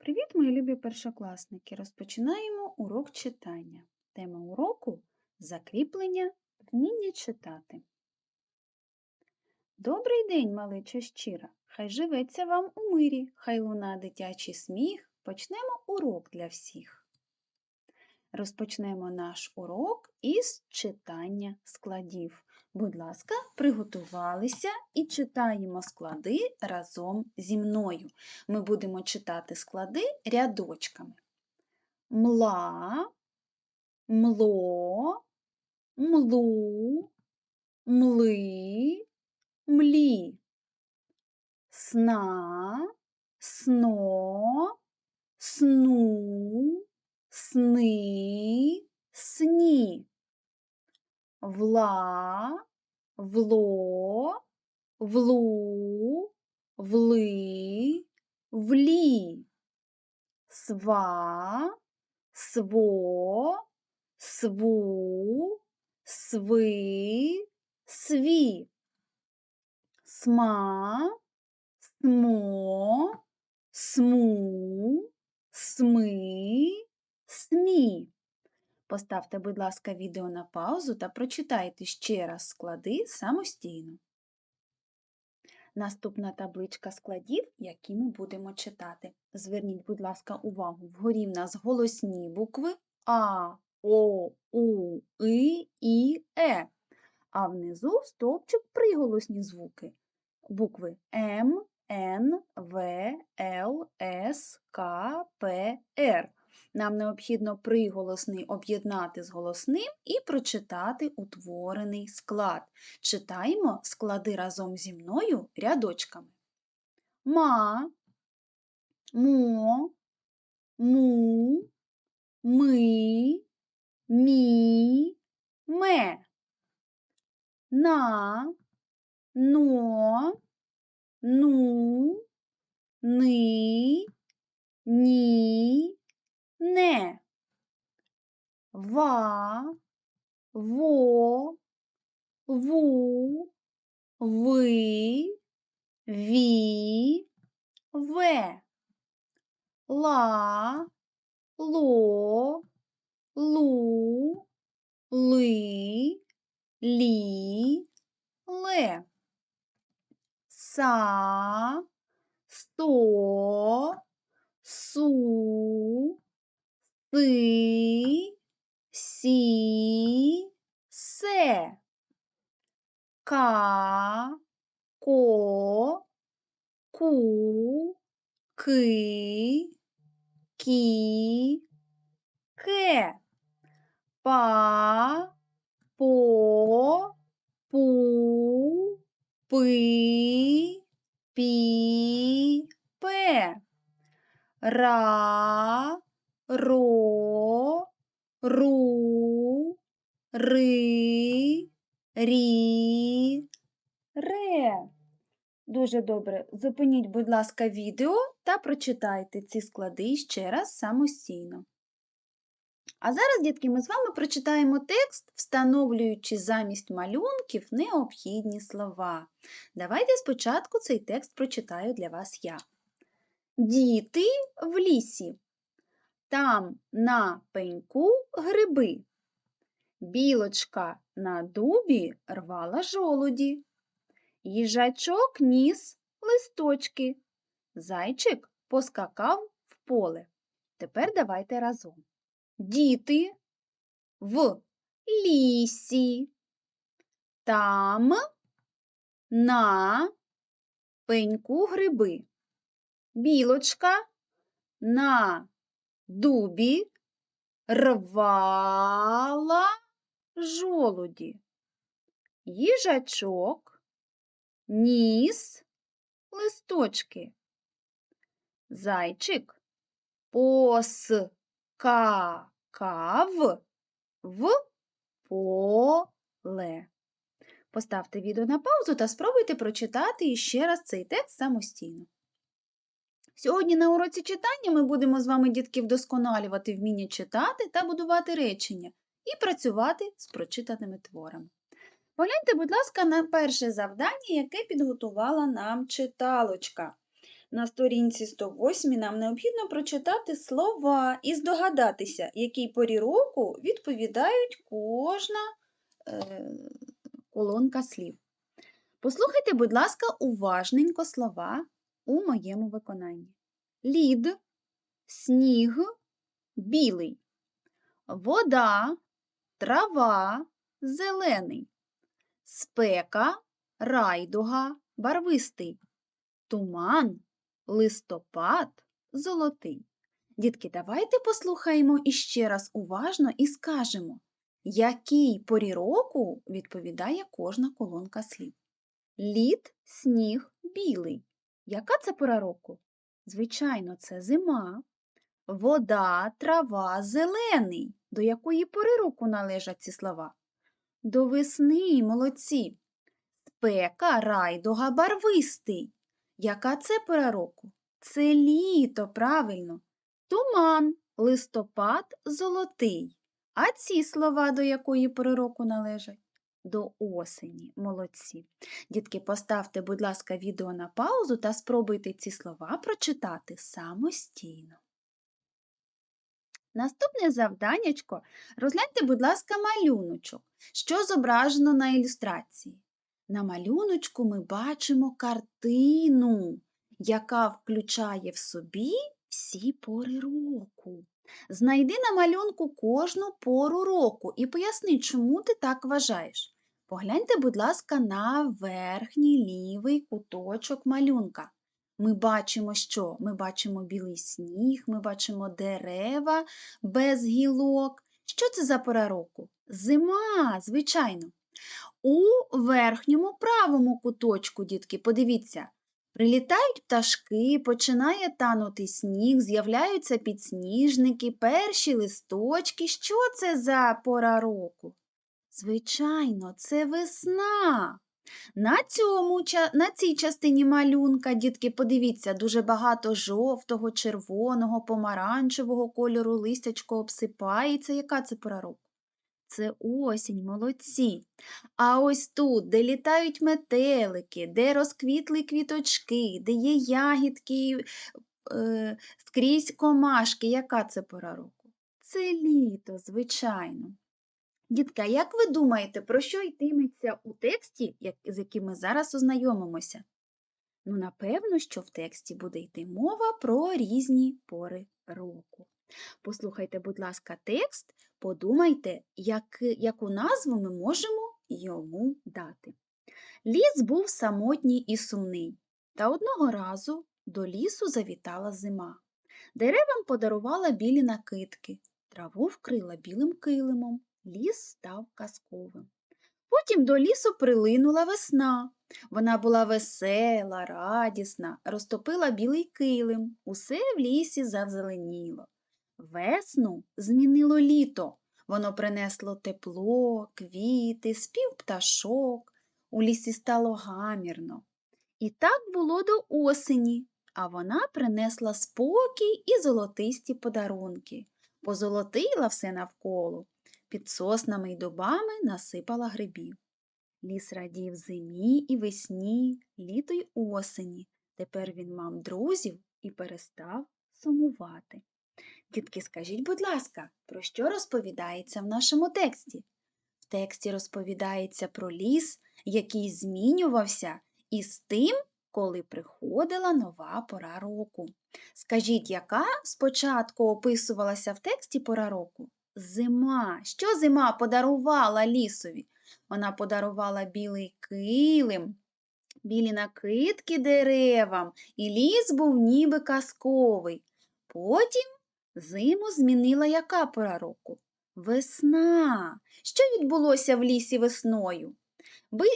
Привіт, мої любі першокласники! Розпочинаємо урок читання. Тема уроку закріплення вміння читати. Добрий день, малечо щира! Хай живеться вам у мирі, хай луна дитячий сміх. Почнемо урок для всіх. Розпочнемо наш урок із читання складів. Будь ласка, приготувалися і читаємо склади разом зі мною. Ми будемо читати склади рядочками. Мла, мло, млу, мли, млі. Сна, сно, сну, сни, сні. Вла, вло, влу, вли, влі. Сва, сво, сву, сви, сві. Сма, смо, сму, сми, смі. Поставте, будь ласка, відео на паузу та прочитайте ще раз склади самостійно. Наступна табличка складів, які ми будемо читати. Зверніть, будь ласка, увагу, вгорі в нас голосні букви А, О, У, И, І, Е. А внизу стовпчик приголосні звуки. Букви М, Н, В, Л, С, К, П, Р. Нам необхідно приголосний об'єднати з голосним і прочитати утворений склад. Читаємо склади разом зі мною рядочками. Ма, мо, му, ми, мі, ме. На, но, ну, ни, ні, не. Ва, во, ву, ви, ві, ве. Ла, ло, лу, ли, лі, ле. Са, сто, су, си, сі, се. Ка, ко, ку, ки, кі, ке. Па, по, пу, пи, пі, пе. Ра, ро, ру, ри, рі, ре. Дуже добре. Зупиніть, будь ласка, відео та прочитайте ці склади ще раз самостійно. А зараз, дітки, ми з вами прочитаємо текст, встановлюючи замість малюнків необхідні слова. Давайте спочатку цей текст прочитаю для вас я. Діти в лісі. Там на пеньку гриби. Білочка на дубі рвала жолуді. Їжачок ніс листочки. Зайчик поскакав в поле. Тепер давайте разом. Діти в лісі. Там на пеньку гриби. Білочка на дубі рвала жолуді. Їжачок ніс листочки. Зайчик поскакав в поле. Поставте відео на паузу та спробуйте прочитати іще раз цей текст самостійно. Сьогодні на уроці читання ми будемо з вами, дітки, вдосконалювати вміння читати та будувати речення і працювати з прочитаними творами. Погляньте, будь ласка, на перше завдання, яке підготувала нам читалочка. На сторінці 108 нам необхідно прочитати слова і здогадатися, якій порі року відповідають кожна е, колонка слів. Послухайте, будь ласка, уважненько слова у моєму виконанні. Лід, сніг, білий, вода, трава, зелений, спека, райдуга, барвистий, туман, листопад, золотий. Дітки, давайте послухаємо іще раз уважно і скажемо, якій порі року відповідає кожна колонка слів. Лід, сніг, білий. Яка це пора року? Звичайно, це зима. Вода, трава, зелений. До якої пори року належать ці слова? До весни, молодці. Спека, райдуга, барвистий. Яка це пора року? Це літо, правильно. Туман, листопад, золотий. А ці слова до якої пори року належать? До осені, молодці. Дітки, поставте, будь ласка, відео на паузу та спробуйте ці слова прочитати самостійно. Наступне завданнячко розгляньте, будь ласка, малюночок, що зображено на ілюстрації. На малюночку ми бачимо картину, яка включає в собі всі пори року. Знайди на малюнку кожну пору року і поясни, чому ти так вважаєш. Погляньте, будь ласка, на верхній лівий куточок малюнка. Ми бачимо, що? Ми бачимо білий сніг, ми бачимо дерева без гілок. Що це за пора року? Зима, звичайно. У верхньому правому куточку, дітки, подивіться, прилітають пташки, починає танути сніг, з'являються підсніжники, перші листочки. Що це за пора року? Звичайно, це весна. На, цьому, на цій частині малюнка, дітки, подивіться, дуже багато жовтого, червоного, помаранчевого кольору листячко обсипається. Яка це пора року? Це осінь, молодці. А ось тут, де літають метелики, де розквітли квіточки, де є ягідки, е, скрізь комашки, яка це пора року? Це літо, звичайно. Дітка, як ви думаєте, про що йтиметься у тексті, з яким ми зараз ознайомимося? Ну, напевно, що в тексті буде йти мова про різні пори року. Послухайте, будь ласка, текст, подумайте, як, яку назву ми можемо йому дати. Ліс був самотній і сумний, та одного разу до лісу завітала зима. Деревам подарувала білі накидки, траву вкрила білим килимом, ліс став казковим. Потім до лісу прилинула весна. Вона була весела, радісна, розтопила білий килим, усе в лісі завзеленіло. Весну змінило літо. Воно принесло тепло, квіти, спів пташок. У лісі стало гамірно. І так було до осені, а вона принесла спокій і золотисті подарунки, позолотила все навколо, під соснами й дубами насипала грибів. Ліс радів зимі і весні, літо й осені. Тепер він мав друзів і перестав сумувати. Дітки, скажіть, будь ласка, про що розповідається в нашому тексті? В тексті розповідається про ліс, який змінювався із тим, коли приходила нова пора року. Скажіть, яка спочатку описувалася в тексті пора року? Зима. Що зима подарувала лісові? Вона подарувала білий килим, білі накидки деревам, і ліс був ніби казковий. Потім зиму змінила яка пора року? Весна. Що відбулося в лісі весною?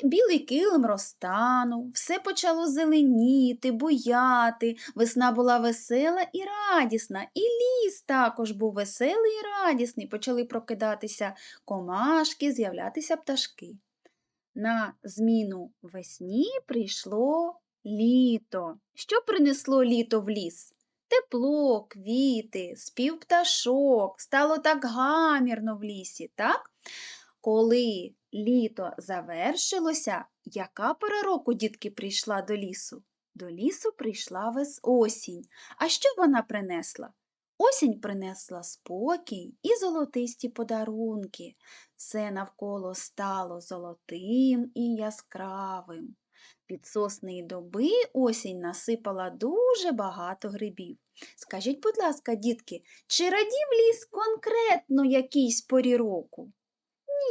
Білий килим розтанув, все почало зеленіти, буяти, весна була весела і радісна, і ліс також був веселий і радісний, почали прокидатися комашки, з'являтися пташки. На зміну весні прийшло літо. Що принесло літо в ліс? Тепло, квіти, спів пташок, стало так гамірно в лісі, так? Коли літо завершилося, яка пора року дітки прийшла до лісу? До лісу прийшла вес осінь. А що вона принесла? Осінь принесла спокій і золотисті подарунки. Все навколо стало золотим і яскравим. Під й доби осінь насипала дуже багато грибів. Скажіть, будь ласка, дітки, чи радів ліс конкретно якійсь порі року?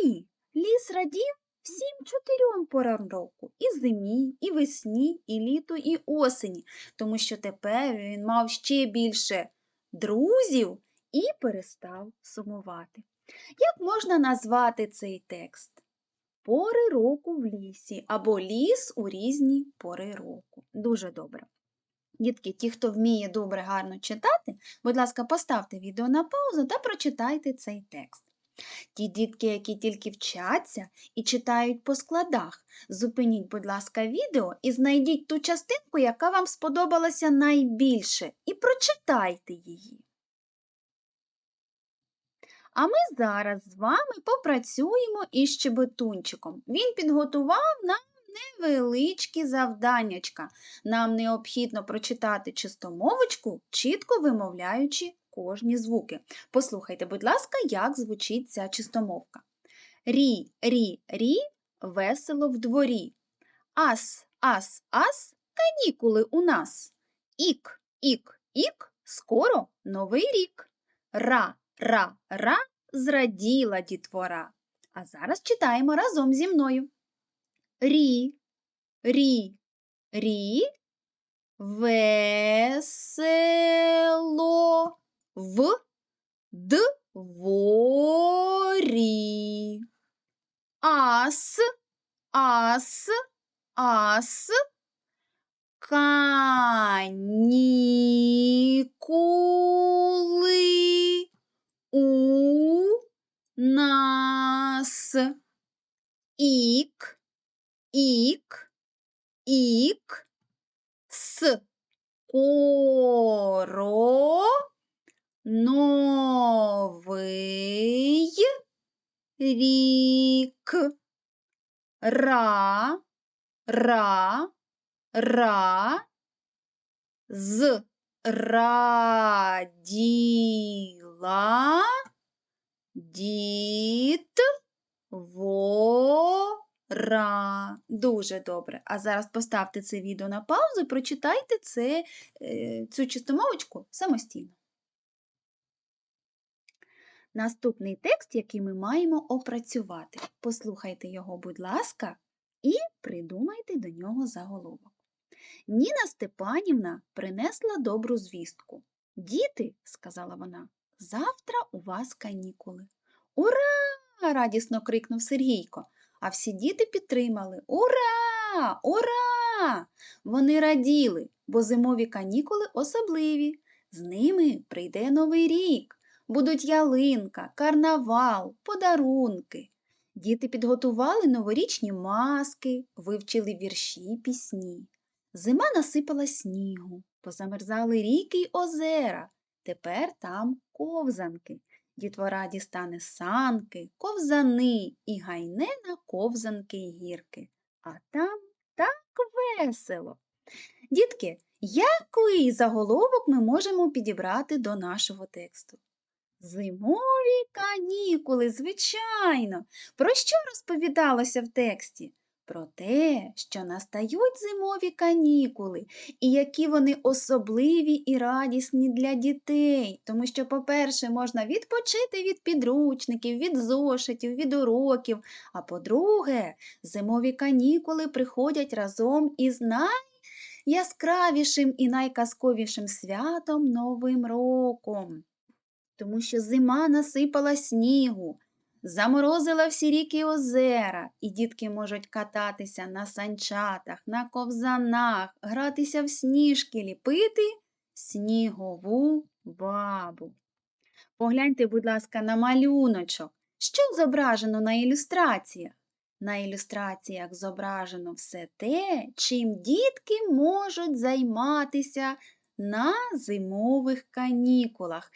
Ні, ліс радів всім чотирьом порам року і зимі, і весні, і літу, і осені, тому що тепер він мав ще більше друзів і перестав сумувати. Як можна назвати цей текст? Пори року в лісі або ліс у різні пори року. Дуже добре. Дітки, ті, хто вміє добре гарно читати, будь ласка, поставте відео на паузу та прочитайте цей текст. Ті дітки, які тільки вчаться і читають по складах, зупиніть, будь ласка, відео і знайдіть ту частинку, яка вам сподобалася найбільше, і прочитайте її. А ми зараз з вами попрацюємо із щебетунчиком. Він підготував нам невеличкі завданнячка. Нам необхідно прочитати чистомовочку, чітко вимовляючи кожні звуки. Послухайте, будь ласка, як звучить ця чистомовка. Рі, рі, рі, весело в дворі. Ас, ас, ас, канікули у нас. Ік, ік, ік, скоро новий рік. Ра, ра, ра, зраділа дітвора. А зараз читаємо разом зі мною. Рі, рі, рі, весело в дворі. Ас, ас, ас, канікули у нас. Ік, ік, ік, с, коро, новий рік. Ра, ра, ра, з вора. Дуже добре. А зараз поставте це відео на паузу і прочитайте це, е, цю чистомовочку самостійно. Наступний текст, який ми маємо опрацювати. Послухайте його, будь ласка, і придумайте до нього заголовок. Ніна Степанівна принесла добру звістку. Діти, сказала вона, завтра у вас канікули. Ура! радісно крикнув Сергійко, а всі діти підтримали Ура! Ура! Вони раділи, бо зимові канікули особливі. З ними прийде новий рік. Будуть ялинка, карнавал, подарунки. Діти підготували новорічні маски, вивчили вірші й пісні. Зима насипала снігу, позамерзали ріки й озера. Тепер там ковзанки. Дітвора дістане санки, ковзани і гайне на ковзанки гірки. А там так весело. Дітки, який заголовок ми можемо підібрати до нашого тексту? Зимові канікули, звичайно. Про що розповідалося в тексті? Про те, що настають зимові канікули, і які вони особливі і радісні для дітей, тому що, по-перше, можна відпочити від підручників, від зошитів, від уроків, а по-друге, зимові канікули приходять разом із найяскравішим і найказковішим святом Новим роком. Тому що зима насипала снігу, заморозила всі ріки і озера, і дітки можуть кататися на санчатах, на ковзанах, гратися в сніжки, ліпити снігову бабу. Погляньте, будь ласка, на малюночок. Що зображено на ілюстраціях? На ілюстраціях зображено все те, чим дітки можуть займатися на зимових канікулах.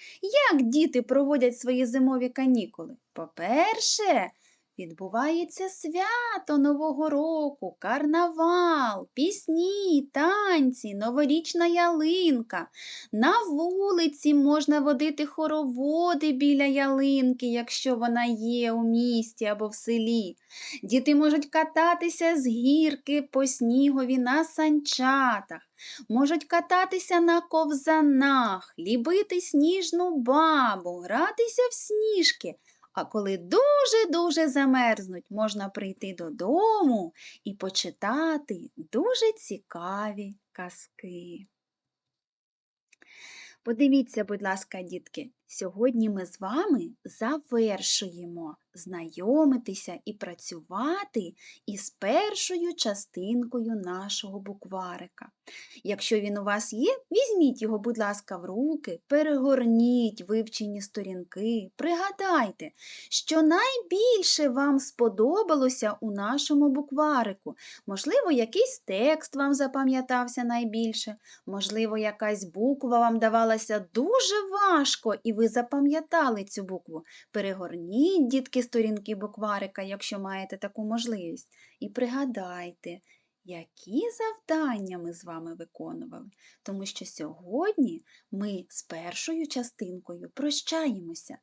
Як діти проводять свої зимові канікули? По-перше, Відбувається свято Нового року, карнавал, пісні, танці, новорічна ялинка. На вулиці можна водити хороводи біля ялинки, якщо вона є у місті або в селі. Діти можуть кататися з гірки по снігові на санчатах, можуть кататися на ковзанах, лібити сніжну бабу, гратися в сніжки. А коли дуже-дуже замерзнуть, можна прийти додому і почитати дуже цікаві казки. Подивіться, будь ласка, дітки, сьогодні ми з вами завершуємо знайомитися і працювати із першою частинкою нашого букварика. Якщо він у вас є, візьміть його, будь ласка, в руки, перегорніть вивчені сторінки, пригадайте, що найбільше вам сподобалося у нашому букварику. Можливо, якийсь текст вам запам'ятався найбільше, можливо, якась буква вам давалася дуже важко, і ви запам'ятали цю букву. Перегорніть, дітки, сторінки букварика, якщо маєте таку можливість, і пригадайте, які завдання ми з вами виконували, тому що сьогодні ми з першою частинкою прощаємося,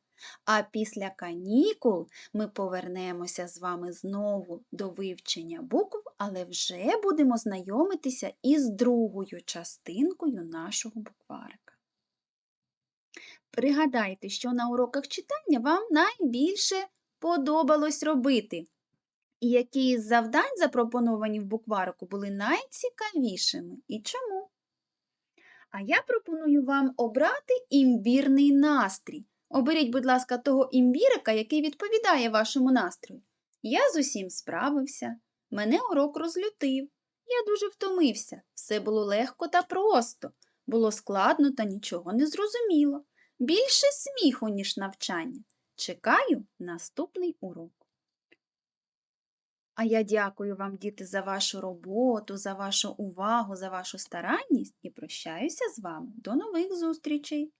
а після канікул ми повернемося з вами знову до вивчення букв, але вже будемо знайомитися із другою частинкою нашого букварика. Пригадайте, що на уроках читання вам найбільше подобалось робити. І які із завдань, запропоновані в букварику, були найцікавішими і чому? А я пропоную вам обрати імбірний настрій. Оберіть, будь ласка, того імбірика, який відповідає вашому настрою. Я з усім справився, мене урок розлютив. Я дуже втомився. Все було легко та просто, було складно та нічого не зрозуміло. Більше сміху, ніж навчання. Чекаю наступний урок. А я дякую вам, діти, за вашу роботу, за вашу увагу, за вашу старанність і прощаюся з вами. До нових зустрічей!